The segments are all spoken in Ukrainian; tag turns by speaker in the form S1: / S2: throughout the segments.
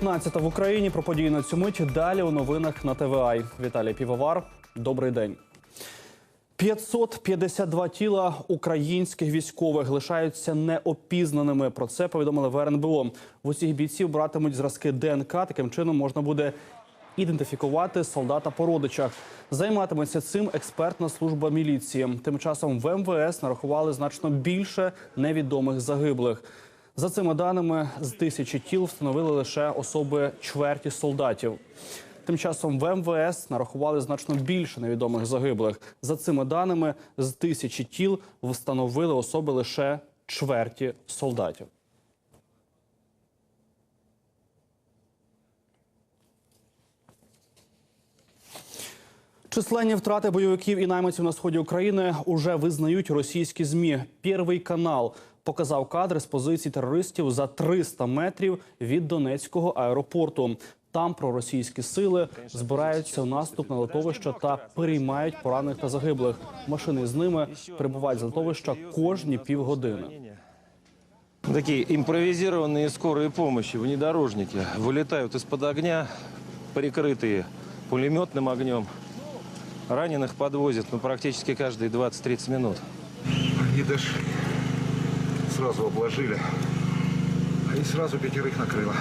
S1: 19 в Україні про події на цю мить. Далі у новинах на ТВА. Віталій Півовар. Добрий день. 552 тіла українських військових лишаються неопізнаними. Про це повідомили в РНБО. В усіх бійців братимуть зразки ДНК. Таким чином можна буде ідентифікувати солдата по родичах. Займатиметься цим експертна служба міліції. Тим часом в МВС нарахували значно більше невідомих загиблих. За цими даними, з тисячі тіл встановили лише особи чверті солдатів. Тим часом в МВС нарахували значно більше невідомих загиблих. За цими даними, з тисячі тіл встановили особи лише чверті солдатів. Численні втрати бойовиків і найманців на сході України уже визнають російські змі. Перший канал показав кадри з позицій терористів за 300 метрів від Донецького аеропорту. Там проросійські сили збираються в наступ на литовище та переймають поранених та загиблих. Машини з ними прибувають з литовища кожні півгодини.
S2: Такие импровизированные скорые помощи, внедорожники, вылетают из-под огня, прикрытые пулеметным огнем. Раненых подвозят ну, практически каждые 20-30 минут.
S3: Они даже сразу обложили. И сразу пятерых накрыло.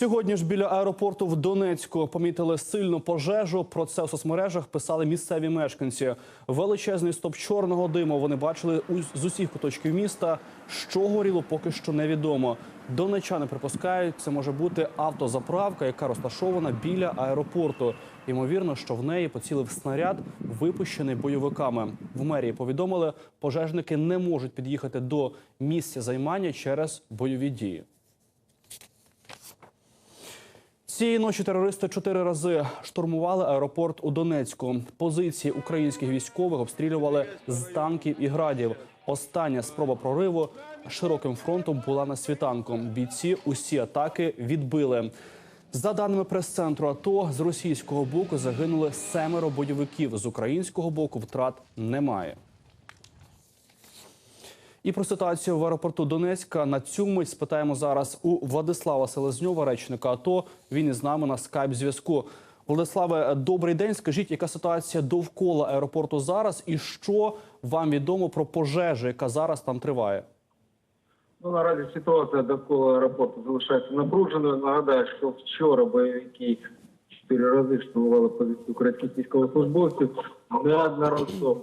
S1: Сьогодні ж біля аеропорту в Донецьку помітили сильну пожежу. Про це в соцмережах писали місцеві мешканці. Величезний стоп чорного диму вони бачили з усіх куточків міста. Що горіло, поки що невідомо. Донечани припускають, це може бути автозаправка, яка розташована біля аеропорту. Ймовірно, що в неї поцілив снаряд, випущений бойовиками. В мерії повідомили, пожежники не можуть під'їхати до місця займання через бойові дії. Цієї ночі терористи чотири рази штурмували аеропорт у Донецьку. Позиції українських військових обстрілювали з танків і градів. Остання спроба прориву широким фронтом була на світанку. Бійці усі атаки відбили. За даними прес-центру АТО, з російського боку загинули семеро бойовиків. З українського боку втрат немає. І про ситуацію в аеропорту Донецька на цю мить спитаємо зараз у Владислава Селезньова, речника АТО. Він із нами на скайп зв'язку. Владиславе, добрий день. Скажіть, яка ситуація довкола аеропорту зараз, і що вам відомо про пожежу, яка зараз там триває?
S4: Ну, наразі ситуація довкола аеропорту залишається напруженою. Нагадаю, що вчора бойовики чотири рази штурмували позицію українських військовослужбовців. Неодноразово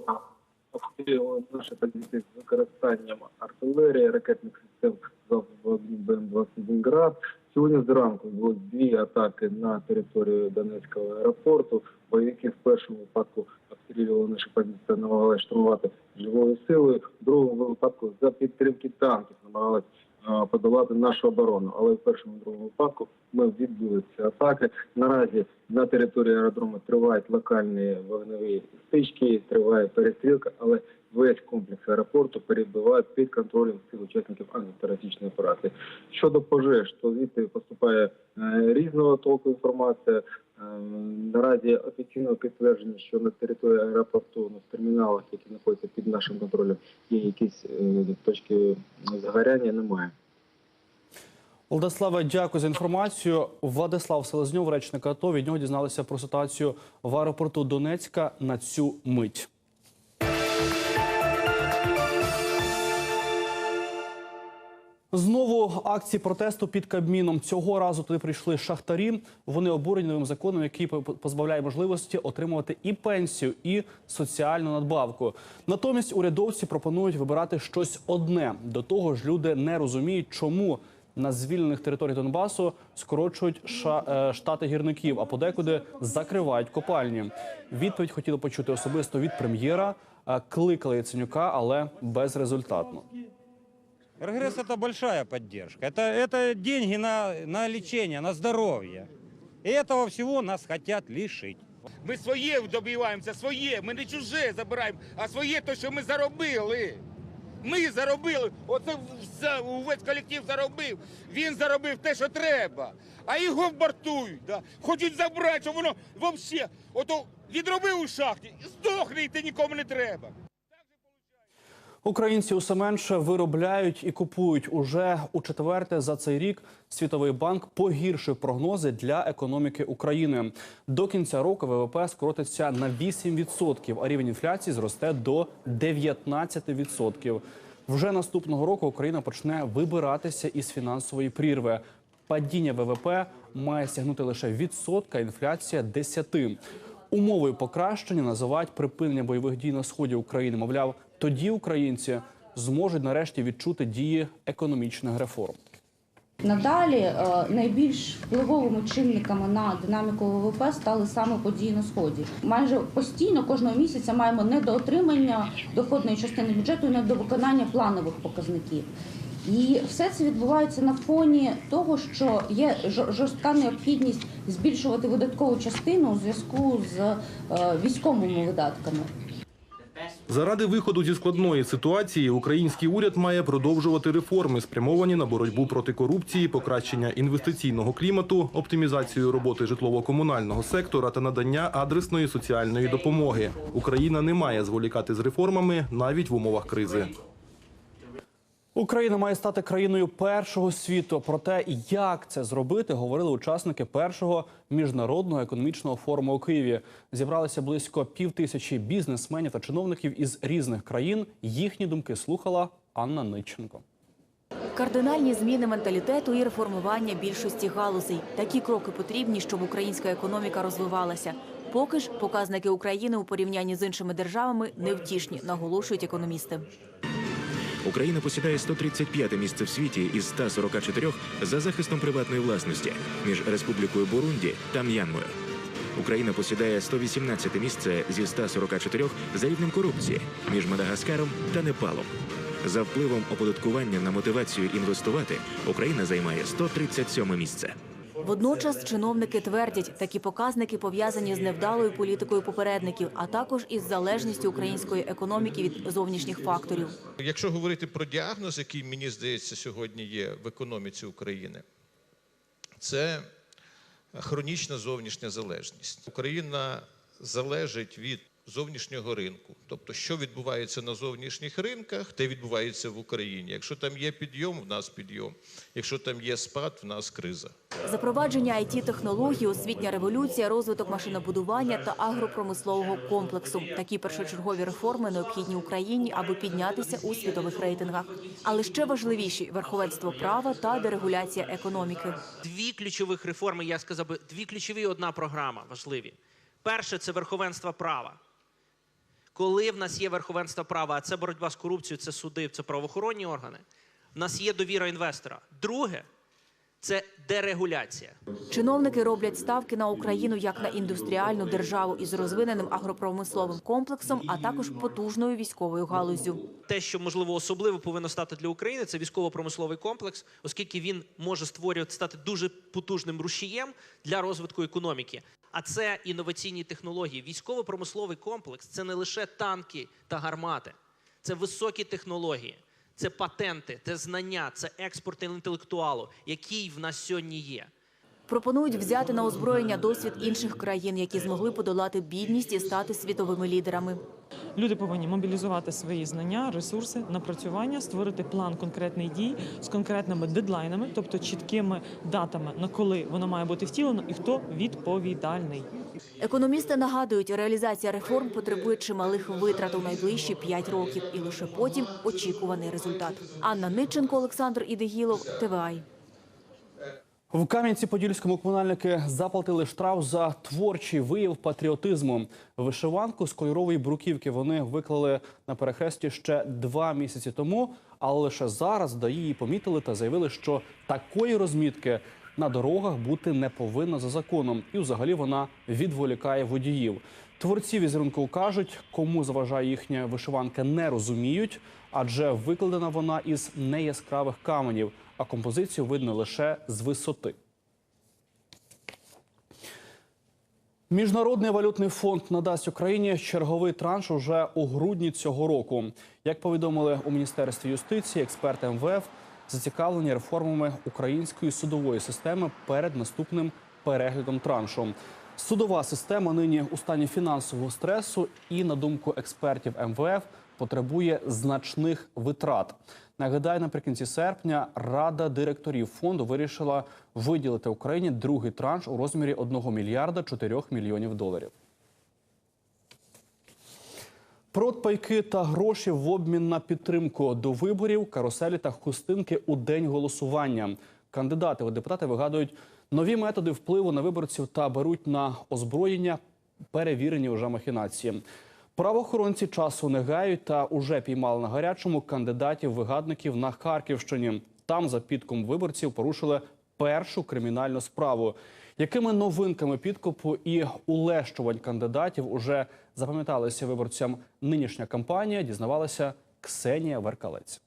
S4: обстрілювали наші позиції з використанням артилерії, ракетних систем вогню БМ-21 «Град». Сьогодні зранку було дві атаки на територію Донецького аеропорту. Бойовики в першому випадку обстрілювали наші позиції, намагалися штурмувати живою силою. В другому випадку за підтримки танків намагалися подолати нашу оборону. Але в першому і другому випадку ми відбили ці атаки. Наразі на території аеродрому тривають локальні вогневі стички, триває перестрілка, але весь комплекс аеропорту перебуває під контролем сил учасників антитерористичної операції. Щодо пожеж, то звідти поступає е, різного толку інформація. Е, Наразі офіційного підтвердження, що на території аеропорту ну, в терміналах, які знаходяться під нашим контролем, є якісь е, точки загоряння, немає.
S1: Владиславе, дякую за інформацію. Владислав Селезньов, речник АТО. Від нього дізналися про ситуацію в аеропорту Донецька на цю мить. Знову акції протесту під Кабміном. Цього разу туди прийшли шахтарі. Вони обурені новим законом, який по- позбавляє можливості отримувати і пенсію, і соціальну надбавку. Натомість урядовці пропонують вибирати щось одне. До того ж, люди не розуміють, чому на звільнених територіях Донбасу скорочують ша- е, штати гірників, а подекуди закривають копальні. Відповідь хотіли почути особисто від прем'єра. е, Кликали Яценюка, але безрезультатно.
S5: Регресс это большая поддержка. Это, это деньги на, на лечение, на здоровье. И этого всего нас хотят лишить.
S6: Ми своє добиваємося, своє. Ми не чуже забираємо, а своє те, що ми заробили. Ми заробили. Оце увесь колектив заробив. Він заробив те, що треба. А його бортують. Да? Хочуть забрати, щоб воно взагалі. Ото відробив у шахті, здохне і ти нікому не треба.
S1: Українці усе менше виробляють і купують. Уже у четверте за цей рік Світовий банк погіршив прогнози для економіки України. До кінця року ВВП скоротиться на 8%, а рівень інфляції зросте до 19%. Вже наступного року Україна почне вибиратися із фінансової прірви. Падіння ВВП має сягнути лише відсотка, інфляція 10. Умовою покращення називають припинення бойових дій на сході України. Мовляв, тоді українці зможуть нарешті відчути дії економічних реформ.
S7: Надалі е, найбільш впливовими чинниками на динаміку ВВП стали саме події на сході. Майже постійно кожного місяця маємо недоотримання доходної частини бюджету і недовиконання планових показників. І все це відбувається на фоні того, що є жорстка необхідність збільшувати видаткову частину у зв'язку з е, військовими видатками.
S8: Заради виходу зі складної ситуації український уряд має продовжувати реформи, спрямовані на боротьбу проти корупції, покращення інвестиційного клімату, оптимізацію роботи житлово-комунального сектора та надання адресної соціальної допомоги. Україна не має зволікати з реформами навіть в умовах кризи.
S1: Україна має стати країною першого світу. Про те, як це зробити, говорили учасники першого міжнародного економічного форуму у Києві. Зібралися близько півтисячі бізнесменів та чиновників із різних країн. Їхні думки слухала Анна Ниченко.
S9: Кардинальні зміни менталітету і реформування більшості галузей. Такі кроки потрібні, щоб українська економіка розвивалася. Поки ж показники України у порівнянні з іншими державами невтішні, наголошують економісти.
S10: Україна посідає 135 місце в світі із 144 за захистом приватної власності між Республікою Бурунді та М'янмою. Україна посідає 118 місце зі 144 за рівнем корупції між Мадагаскаром та Непалом. За впливом оподаткування на мотивацію інвестувати Україна займає 137 місце.
S9: Водночас чиновники твердять, такі показники пов'язані з невдалою політикою попередників, а також із залежністю української економіки від зовнішніх факторів.
S11: Якщо говорити про діагноз, який мені здається сьогодні є в економіці України, це хронічна зовнішня залежність. Україна залежить від зовнішнього ринку. Тобто, що відбувається на зовнішніх ринках, те відбувається в Україні. Якщо там є підйом, в нас підйом. Якщо там є спад, в нас криза.
S9: Запровадження it технологій освітня революція, розвиток машинобудування та агропромислового комплексу. Такі першочергові реформи необхідні Україні, аби піднятися у світових рейтингах. Але ще важливіші верховенство права та дерегуляція економіки.
S12: Дві ключових реформи, я сказав би, дві ключові, одна програма важливі. Перше це верховенство права. Коли в нас є верховенство права, а це боротьба з корупцією, це суди, це правоохоронні органи, в нас є довіра інвестора. Друге це дерегуляція.
S9: Чиновники роблять ставки на Україну як на індустріальну державу із розвиненим агропромисловим комплексом, а також потужною військовою галузю.
S12: Те, що можливо особливо повинно стати для України, це військово-промисловий комплекс, оскільки він може створювати стати дуже потужним рушієм для розвитку економіки. А це інноваційні технології. Військово-промисловий комплекс це не лише танки та гармати, це високі технології, це патенти, це знання, це експорт інтелектуалу, який в нас сьогодні є.
S9: Пропонують взяти на озброєння досвід інших країн, які змогли подолати бідність і стати світовими лідерами.
S13: Люди повинні мобілізувати свої знання, ресурси, напрацювання, створити план конкретних дій з конкретними дедлайнами, тобто чіткими датами, на коли воно має бути втілено і хто відповідальний.
S9: Економісти нагадують, реалізація реформ потребує чималих витрат у найближчі 5 років, і лише потім очікуваний результат. Анна Ниченко, Олександр Ідегілов, ТВАЙ.
S1: В Кам'янці-Подільському комунальники заплатили штраф за творчий вияв патріотизму. Вишиванку з кольорової бруківки вони виклали на перехресті ще два місяці тому, але лише зараз ДАІ її помітили та заявили, що такої розмітки на дорогах бути не повинно за законом, і взагалі вона відволікає водіїв. Творці візерунку кажуть, кому заважає їхня вишиванка, не розуміють, адже викладена вона із неяскравих каменів, а композицію видно лише з висоти. Міжнародний валютний фонд надасть Україні черговий транш уже у грудні цього року. Як повідомили у міністерстві юстиції, експерти МВФ зацікавлені реформами української судової системи перед наступним переглядом траншу. Судова система нині у стані фінансового стресу і, на думку експертів МВФ, потребує значних витрат. Нагадаю, наприкінці серпня Рада директорів фонду вирішила виділити Україні другий транш у розмірі 1 мільярда 4 мільйонів доларів. Продпайки та гроші в обмін на підтримку до виборів, каруселі та хустинки у день голосування. Кандидати у депутати вигадують нові методи впливу на виборців та беруть на озброєння перевірені вже махінації. Правоохоронці часу не гають та уже піймали на гарячому кандидатів-вигадників на Харківщині. Там за підком виборців порушили першу кримінальну справу. Якими новинками підкупу і улещувань кандидатів уже запам'яталися виборцям нинішня кампанія, дізнавалася Ксенія Веркалець.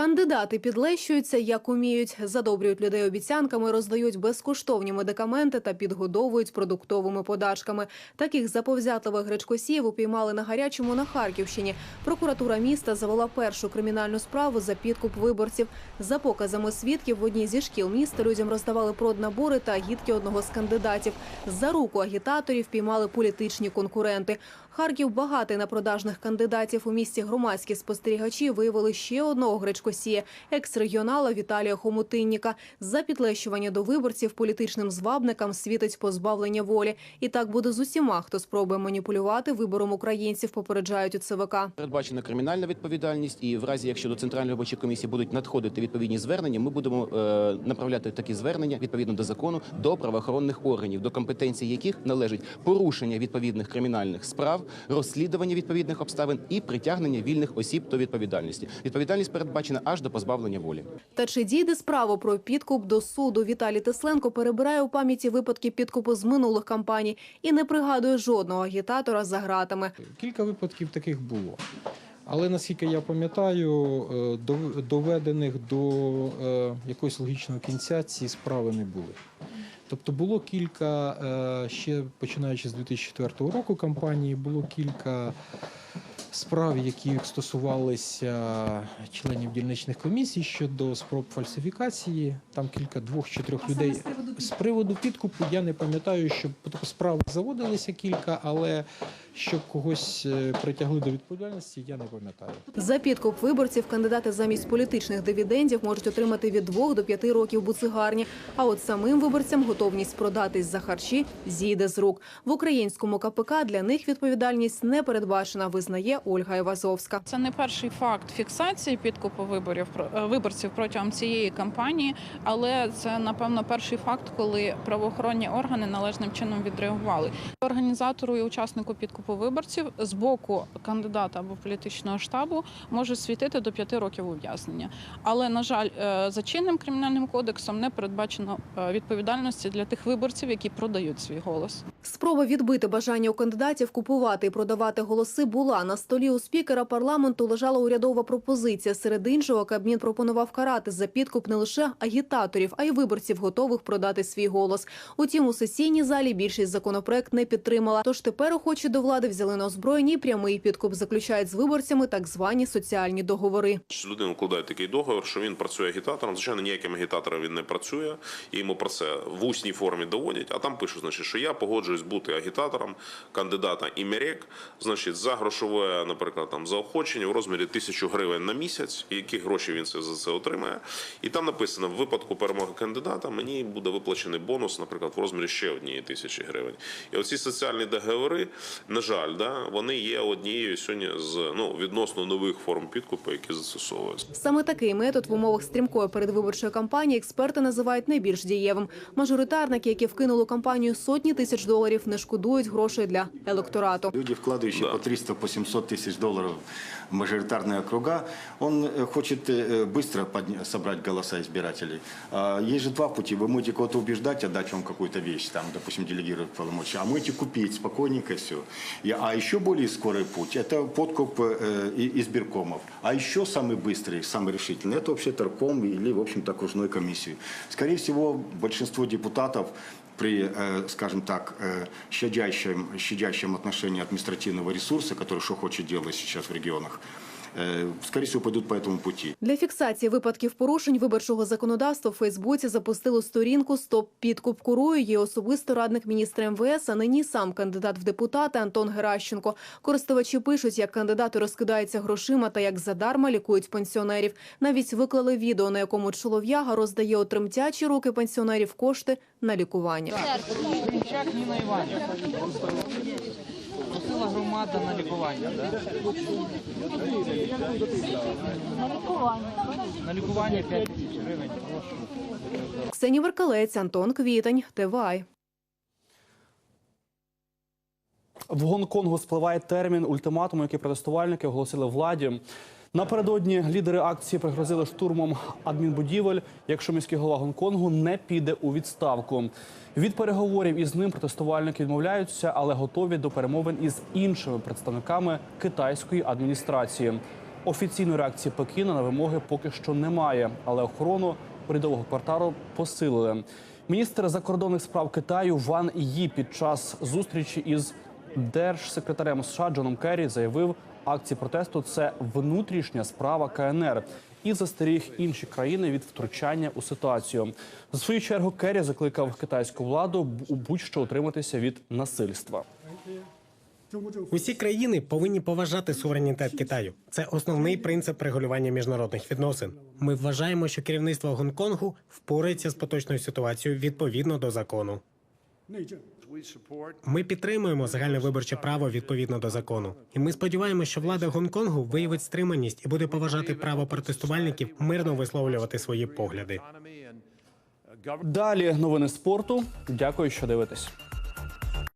S14: Кандидати підлещуються як уміють, задобрюють людей обіцянками, роздають безкоштовні медикаменти та підгодовують продуктовими подачками. Таких заповзятливих гречкосіїв упіймали на гарячому на Харківщині. Прокуратура міста завела першу кримінальну справу за підкуп виборців. За показами свідків в одній зі шкіл міста людям роздавали проднабори та агітки одного з кандидатів. За руку агітаторів піймали політичні конкуренти. Харків багатий на продажних кандидатів. У місті громадські спостерігачі виявили ще одного гречкосія – екс-регіонала Віталія Хомутинніка. За підлещування до виборців політичним звабникам світить позбавлення волі. І так буде з усіма, хто спробує маніпулювати вибором українців, попереджають у ЦВК.
S15: Передбачена кримінальна відповідальність, і в разі, якщо до центральної виборчої комісії будуть надходити відповідні звернення, ми будемо е, направляти такі звернення відповідно до закону до правоохоронних органів, до компетенції яких належить порушення відповідних кримінальних справ, розслідування відповідних обставин і притягнення вільних осіб до відповідальності. Відповідальність передбачена аж до позбавлення волі.
S14: Та чи дійде справа про підкуп до суду? Віталій Тесленко перебирає у пам'яті випадки підкупу з минулих кампаній і не пригадує жодного агітатора за ґратами.
S16: Кілька випадків таких було. Але наскільки я пам'ятаю, е, доведених до е, якогось логічного кінця ці справи не були. Тобто було кілька, е, ще починаючи з 2004 року кампанії, було кілька справ, які стосувалися членів дільничних комісій щодо спроб фальсифікації. Там кілька двох-чотирьох людей. З приводу підкупу я не пам'ятаю, що справ заводилися кілька, але щоб когось е, притягли до відповідальності, я не пам'ятаю.
S14: За підкуп виборців кандидати замість політичних дивідендів можуть отримати від 2 до 5 років буцигарні. А от самим виборцям готовність продатись за харчі зійде з рук. В українському КПК для них відповідальність не передбачена, визнає Ольга Івазовська.
S17: Це не перший факт фіксації підкупу виборів е, виборців протягом цієї кампанії, але це напевно перший факт, коли правоохоронні органи належним чином відреагували. Організатору і учаснику підкупу виборців з боку кандидата або політичного штабу може світити до п'яти років ув'язнення. Але на жаль, е, за чинним кримінальним кодексом не передбачено е, відповідальності для тих виборців, які продають свій голос.
S14: Спроба відбити бажання у кандидатів купувати і продавати голоси була. На столі у спікера парламенту лежала урядова пропозиція. Серед іншого, Кабмін пропонував карати за підкуп не лише агітаторів, а й виборців, готових продати свій голос. Утім, у сесійній залі більшість законопроект не підтримала. Тож тепер охочі до влади взяли на озброєнні прямий підкуп. Заключають з виборцями так звані соціальні договори.
S18: Людина укладає такий договір, що він працює агітатором. Звичайно, ніяким агітатором він не працює, і йому про це в усній формі доводять. А там пишуть, значить, що я погоджуюсь бути агітатором кандидата імерек, значить, за грошове, наприклад, там заохочення в розмірі тисячу гривень на місяць, які гроші він це за це отримає. І там написано: в випадку перемоги кандидата мені буде виплачений бонус, наприклад, в розмірі ще однієї тисячі гривень. І оці соціальні договори, на жаль, да, вони є однією сьогодні з ну відносно нових форм підкупу, які застосовуються.
S14: Саме такий метод в умовах стрімкої передвиборчої кампанії експерти називають найбільш дієвим. Мажоритарники, які вкинули у кампанію сотні тисяч доларів, не шкодують грошей для електорату.
S19: Люди, вкладывающие по 300, по 700 тысяч долларов в мажоритарные округа, он э, хочет э, быстро подня- собрать голоса избирателей. А Есть же два пути. Вы можете кого-то убеждать, отдать вам какую-то вещь, там, допустим, делегировать полномочия, а можете купить спокойненько все. А еще более скорый путь – это подкуп э, и- избиркомов. А еще самый быстрый, самый решительный – это вообще торком или, в общем-то, окружной комиссии. Скорее всего, большинство депутатов при, э, скажем так, э, щадящем, щадящем отношении административного ресурса, который что хочет делать сейчас в регионах, э, скорее всего, пойдут по этому пути.
S14: Для фіксації випадків порушень виборчого законодавства в Фейсбуці запустили сторінку Стоп підкуп курою. Її особисто радник міністра МВС, а нині сам кандидат в депутати Антон Геращенко. Користувачі пишуть, як кандидати розкидаються грошима та як задарма лікують пенсіонерів. Навіть виклали відео, на якому чолов'яга роздає у тремтячі руки пенсіонерів кошти на лікування.
S20: Демчак Ніна громада на лікування, да? На лікування. На лікування 5 тисяч гривень. Прошу.
S14: Ксенія Веркалець, Антон Квітень, ТВАЙ.
S1: В Гонконгу спливає термін ультиматуму, який протестувальники оголосили владі. Напередодні лідери акції пригрозили штурмом адмінбудівель, якщо міський голова Гонконгу не піде у відставку. Від переговорів із ним протестувальники відмовляються, але готові до перемовин із іншими представниками китайської адміністрації. Офіційної реакції Пекіна на вимоги поки що немає, але охорону урядового кварталу посилили. Міністр закордонних справ Китаю Ван Ї під час зустрічі із держсекретарем США Джоном Керрі заявив, акції протесту це внутрішня справа КНР і застеріг інші країни від втручання у ситуацію. За свою чергу Керрі закликав китайську владу будь-що утриматися від насильства.
S21: Усі країни повинні поважати суверенітет Китаю. Це основний принцип регулювання міжнародних відносин. Ми вважаємо, що керівництво Гонконгу впорається з поточною ситуацією відповідно до закону. Ми підтримуємо загальне виборче право відповідно до закону, і ми сподіваємося, що влада Гонконгу виявить стриманість і буде поважати право протестувальників мирно висловлювати свої погляди.
S1: Далі новини спорту. Дякую, що дивитесь.